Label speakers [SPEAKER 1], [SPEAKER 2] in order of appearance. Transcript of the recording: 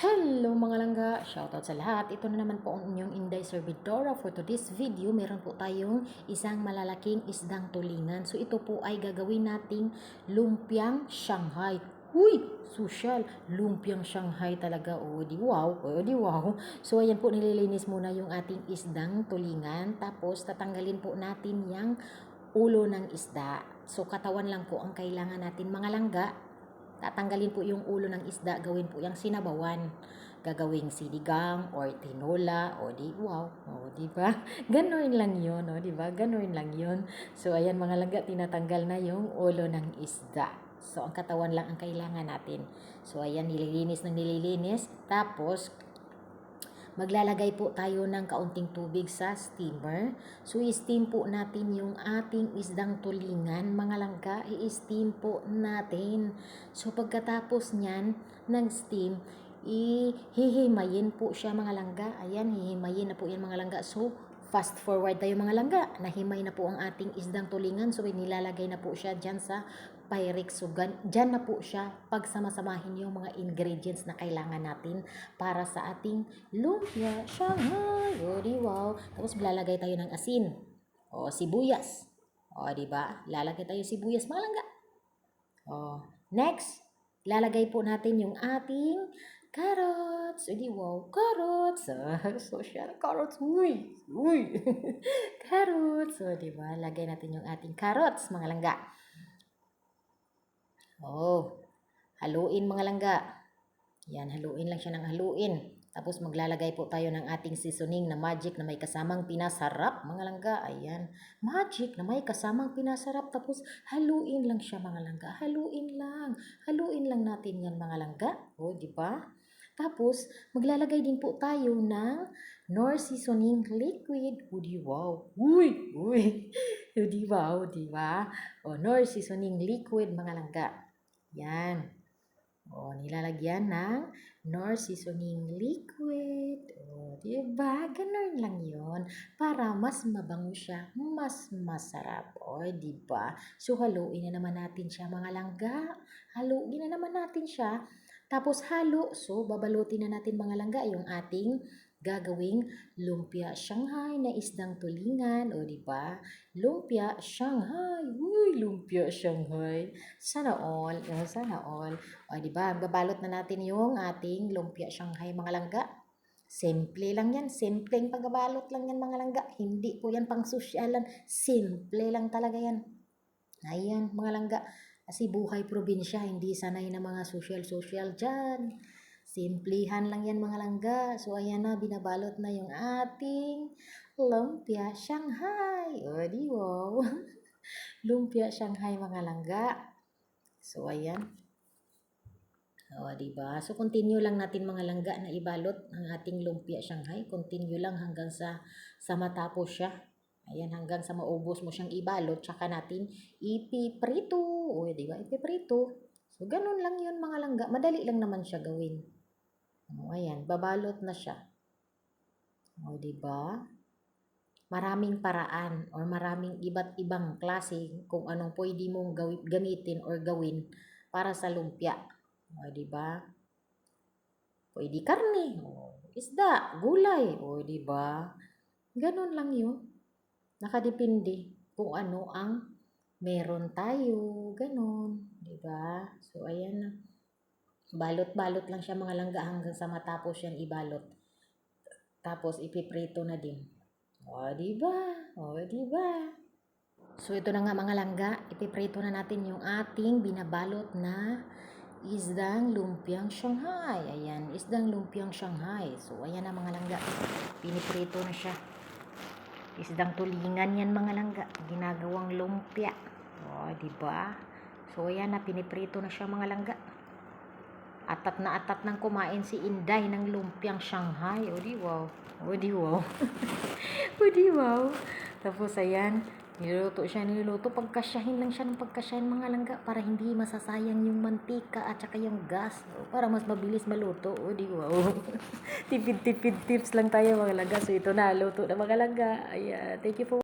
[SPEAKER 1] Hello mga langga! Shoutout sa lahat. Ito na naman po ang inyong Inday Servidora. For today's video, meron po tayong isang malalaking isdang tulingan. So ito po ay gagawin nating lumpiang Shanghai. Huy! Social! Lumpiang Shanghai talaga. O di wow! O di wow! So ayan po, nililinis muna yung ating isdang tulingan. Tapos tatanggalin po natin yung ulo ng isda. So katawan lang po ang kailangan natin mga langga tatanggalin po yung ulo ng isda, gawin po yung sinabawan. Gagawing sinigang or tinola o di wow, o di ba? Ganoon lang 'yon, o di ba? Ganoon lang 'yon. So ayan mga langga, tinatanggal na yung ulo ng isda. So ang katawan lang ang kailangan natin. So ayan nililinis ng nililinis, tapos maglalagay po tayo ng kaunting tubig sa steamer. So, i-steam po natin yung ating isdang tulingan. Mga langka, i-steam po natin. So, pagkatapos niyan, nag-steam, ihihimayin po siya mga langga. Ayan, hihimayin na po yan mga langga. So, fast forward tayo mga langga. Nahimay na po ang ating isdang tulingan. So, nilalagay na po siya dyan sa Pyrex. So, gan- dyan na po siya pagsamasamahin yung mga ingredients na kailangan natin para sa ating lumpia Shanghai. O, wow. Tapos, lalagay tayo ng asin. O, sibuyas. O, di ba? Lalagay tayo sibuyas, mga langga. O, next, lalagay po natin yung ating carrots. O, di wow. Carrots. Ah, social carrots. Uy. Uy. carrots. O, di ba? Lagay natin yung ating carrots, mga langga. Oh, haluin mga langga. Yan, haluin lang siya ng haluin. Tapos maglalagay po tayo ng ating seasoning na magic na may kasamang pinasarap, mga langga. Ayan, magic na may kasamang pinasarap. Tapos haluin lang siya, mga langga. Haluin lang. Haluin lang natin yan, mga langga. O, di ba? Tapos, maglalagay din po tayo ng Nor seasoning liquid. O, di wow. Uy! Uy! O, di wow, di ba? O, Nor seasoning liquid, mga langga. Yan. O, nilalagyan ng Nor seasoning liquid. O, di ba? Ganun lang yon Para mas mabango siya, mas masarap. O, di ba? So, haluin na naman natin siya, mga langga. Haluin na naman natin siya. Tapos, halo. So, babalutin na natin, mga langga, yung ating gagawing lumpia Shanghai na isdang tulingan. O, di ba? Lumpia Shanghai. Uy, lumpia Shanghai. Sana all. O, sana all. O, di ba? Babalot na natin yung ating lumpia Shanghai, mga langga. Simple lang yan. Simpleng pagbabalot lang yan, mga langga. Hindi po yan pang sosyalan. Simple lang talaga yan. Ayan, mga langga. Kasi buhay probinsya, hindi sanay na mga social-social dyan. Simplihan lang yan mga langga. So ayan na, binabalot na yung ating lumpia Shanghai. O di wow. lumpia Shanghai mga langga. So ayan. O di ba? So continue lang natin mga langga na ibalot ang ating lumpia Shanghai. Continue lang hanggang sa sa matapos siya. Ayan, hanggang sa maubos mo siyang ibalot, tsaka natin ipiprito. O, di ba? Ipiprito. So, ganun lang yun mga langga. Madali lang naman siya gawin. O, ayan, babalot na siya. O, di ba? Maraming paraan or maraming iba't ibang klase kung anong pwede mong gawi- gamitin or gawin para sa lumpia. O, di ba? Pwede karne, o isda, gulay, o di ba? Ganun lang yun. Nakadepende kung ano ang meron tayo, ganun, 'di ba? So ayan na. Balot-balot lang siya mga langga hanggang sa matapos yan ibalot. Tapos ipiprito na din. O, 'di ba? O, 'di ba? So ito na nga mga langga, ipiprito na natin yung ating binabalot na isdang lumpiang Shanghai. Ayan, isdang lumpiang Shanghai. So ayan na mga langga, piniprito na siya. Isdang tulingan yan mga langga. Ginagawang lumpia. O, di ba? So, ayan na, piniprito na siya mga langga. Atat na atat nang kumain si Inday ng lumpiang Shanghai. O, di wow. O, di wow. o, di wow. Tapos, ayan, niluto siya, niluto. Pagkasyahin lang siya ng pagkasyahin mga langga para hindi masasayang yung mantika at saka yung gas. Para mas mabilis maluto. O, di wow. Tipid-tipid tips lang tayo mga langga. So, ito na, luto na mga langga. Ayan, thank you for